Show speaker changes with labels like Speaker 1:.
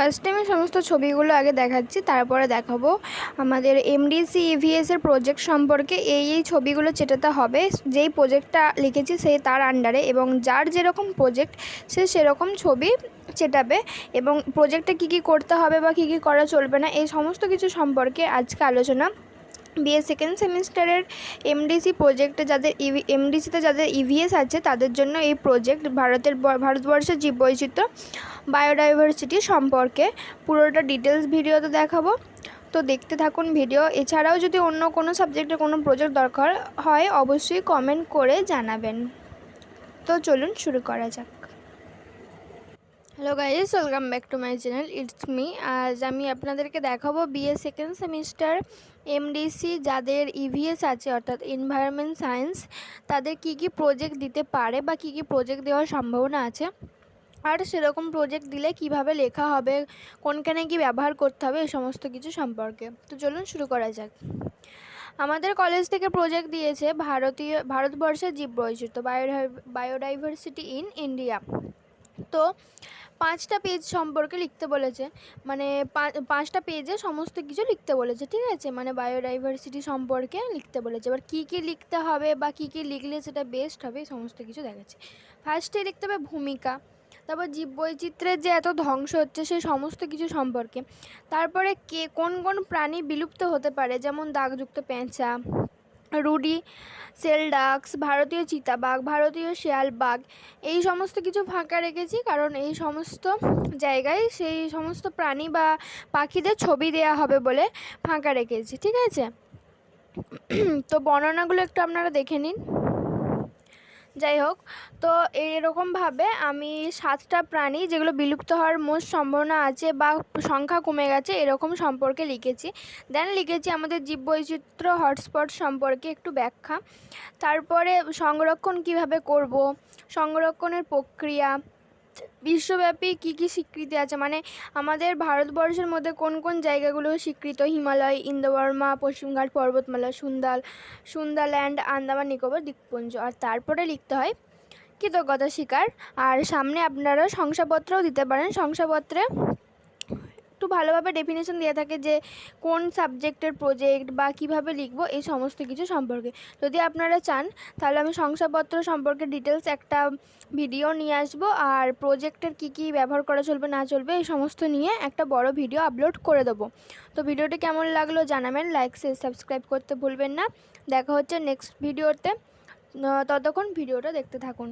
Speaker 1: First টাইমে সমস্ত ছবিগুলো আগে দেখাচ্ছি, তারপরে দেখাবো। আমাদের এমডিসি ইভিএস এর প্রজেক্ট সম্পর্কে এই এই ছবিগুলো চেটাতে হবে, যেই প্রজেক্টটা লিখেছি সেই তার আন্ডারে এবং যার যেরকম প্রজেক্ট সে সেরকম ছবি চেটাবে এবং প্রজেক্টে কী কী করতে হবে বা কী কী করা চলবে না, এই সমস্ত কিছু সম্পর্কে আজকে আলোচনা বিএ সেকেন্ড সেমিস্টারের এমডিসি প্রজেক্টে যাদের ইভি এমডিসিতে যাদের ইভিএস আছে, তাদের জন্য এই প্রজেক্ট ভারতের ভারতবর্ষের জীববৈচিত্র্য বায়োডাইভার্সিটি সম্পর্কে পুরোটা ডিটেলস ভিডিওতে দেখাবো। তো দেখতে থাকুন ভিডিও। এছাড়াও যদি অন্য কোনো সাবজেক্টে কোনো প্রজেক্ট দরকার হয়, অবশ্যই কমেন্ট করে জানাবেন। তো চলুন শুরু করা যাক। Hello guys welcome back to my channel it's me আজ আমি আপনাদেরকে দেখাবো বিএ সেকেন্ড সেমিস্টার এমডিসি যাদের ইভিএস আছে অর্থাৎ এনভায়রনমেন্ট সায়েন্স তাদের কি কি প্রজেক্ট দিতে পারে বা কি কি প্রজেক্ট দেওয়ার সম্ভাবনা আছে আর সেরকম প্রজেক্ট দিলে কীভাবে লেখা হবে কোনখানে কি ব্যবহার করতে হবে এই সমস্ত কিছু সম্পর্কে তো চলুন শুরু করা যাক আমাদের কলেজ থেকে প্রজেক্ট দিয়েছে ভারতীয় ভারতবর্ষের জীববৈচিত্র্য বায়ো বায়োডাইভার্সিটি ইন ইন্ডিয়া তো পাঁচটা পেজ সম্পর্কে লিখতে বলেছে। মানে পাঁচটা পেজে সমস্ত কিছু লিখতে বলেছে, ঠিক আছে? মানে বায়োডাইভার্সিটি সম্পর্কে লিখতে বলেছে। এবার কী কী লিখতে হবে বা কী কী লিখলে সেটা বেস্ট হবে, সমস্ত কিছু দেখাচ্ছে। ফার্স্টে লিখতে হবে ভূমিকা, তারপর জীববৈচিত্র্যের যে এত ধ্বংস হচ্ছে সেই সমস্ত কিছু সম্পর্কে। তারপরে কে, কোন কোন প্রাণী বিলুপ্ত হতে পারে, যেমন দাগযুক্ত পেঁচা রুডি সেলডাক্স ভারতীয় চিতাবাঘ, ভারতীয় শেয়াল বাঘ এই সমস্ত কিছু ফাঁকা রেখেছি কারণ এই সমস্ত জায়গায় সেই সমস্ত প্রাণী বা পাখিদের ছবি দেওয়া হবে বলে ফাঁকা রেখেছি, ঠিক আছে? তো বর্ণনাগুলো একটু আপনারা দেখে নিন। যাই হোক, তো এরকমভাবে আমি সাতটা প্রাণী যেগুলো বিলুপ্ত হওয়ার মোট সম্ভাবনা আছে বা সংখ্যা কমে গেছে, এরকম সম্পর্কে লিখেছি। দেন লিখেছি আমাদের জীববৈচিত্র্য হটস্পট সম্পর্কে একটু ব্যাখ্যা। তারপরে সংরক্ষণ কীভাবে করব? সংরক্ষণের প্রক্রিয়া বিশ্বব্যাপী কী কী স্বীকৃতি আছে? মানে আমাদের ভারতবর্ষের মধ্যে কোন কোন জায়গাগুলো স্বীকৃত? হিমালয়, ইন্দোবর্মা, পশ্চিমঘাট, পর্বতমালা, সুন্দাল, সুন্দাল্যান্ড, আন্দামান, নিকোবর, দ্বীপপুঞ্জ। আর তারপরে লিখতে হয়, কৃতজ্ঞতা স্বীকার। আর সামনে আপনারা শংসাপত্রও দিতে পারেন। শংসাপত্রে ভালোভাবে ডেফিনেশন দেওয়া থাকে যে কোন সাবজেক্টের প্রজেক্ট বা কীভাবে লিখব, এই সমস্ত কিছু সম্পর্কে। যদি আপনারা চান, তাহলে আমি শংসাপত্র সম্পর্কে ডিটেলস একটা ভিডিও নিয়ে আসব, আর প্রজেক্টের কি কি ব্যবহার করা চলবে, না চলবে, এই সমস্ত নিয়ে একটা বড় ভিডিও আপলোড করে দেবো। তো ভিডিওটি কেমন লাগল জানাবেন লাইক শেয়ার সাবস্ক্রাইব করতে ভুলবেন না। দেখা হচ্ছে নেক্সট ভিডিওতে ততক্ষণ ভিডিওটা দেখতে থাকুন।